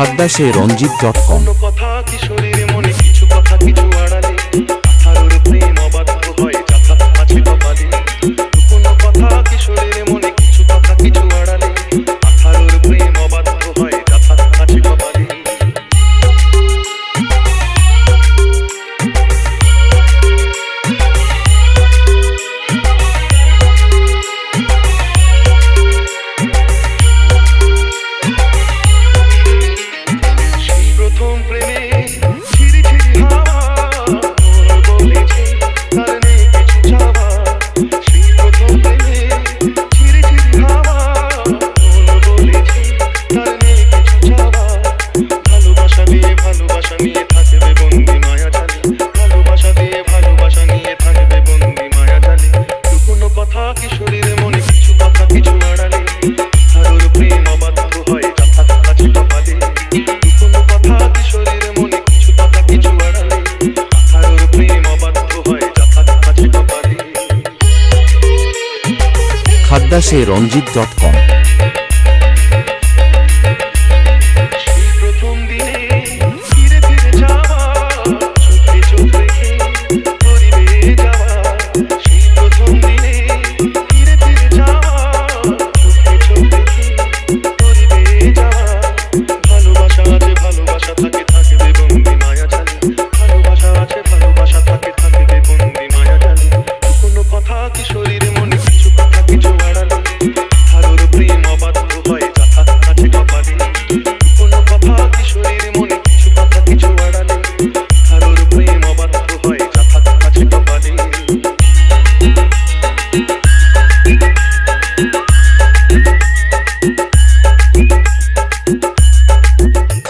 সাদ্দা রঞ্জিত dot কম। কথা কি শরীর মনে cumpre-me পদ্মা সে রঞ্জিত ডট কম।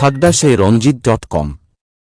খাড্ডা সে রঞ্জিত ডট কম।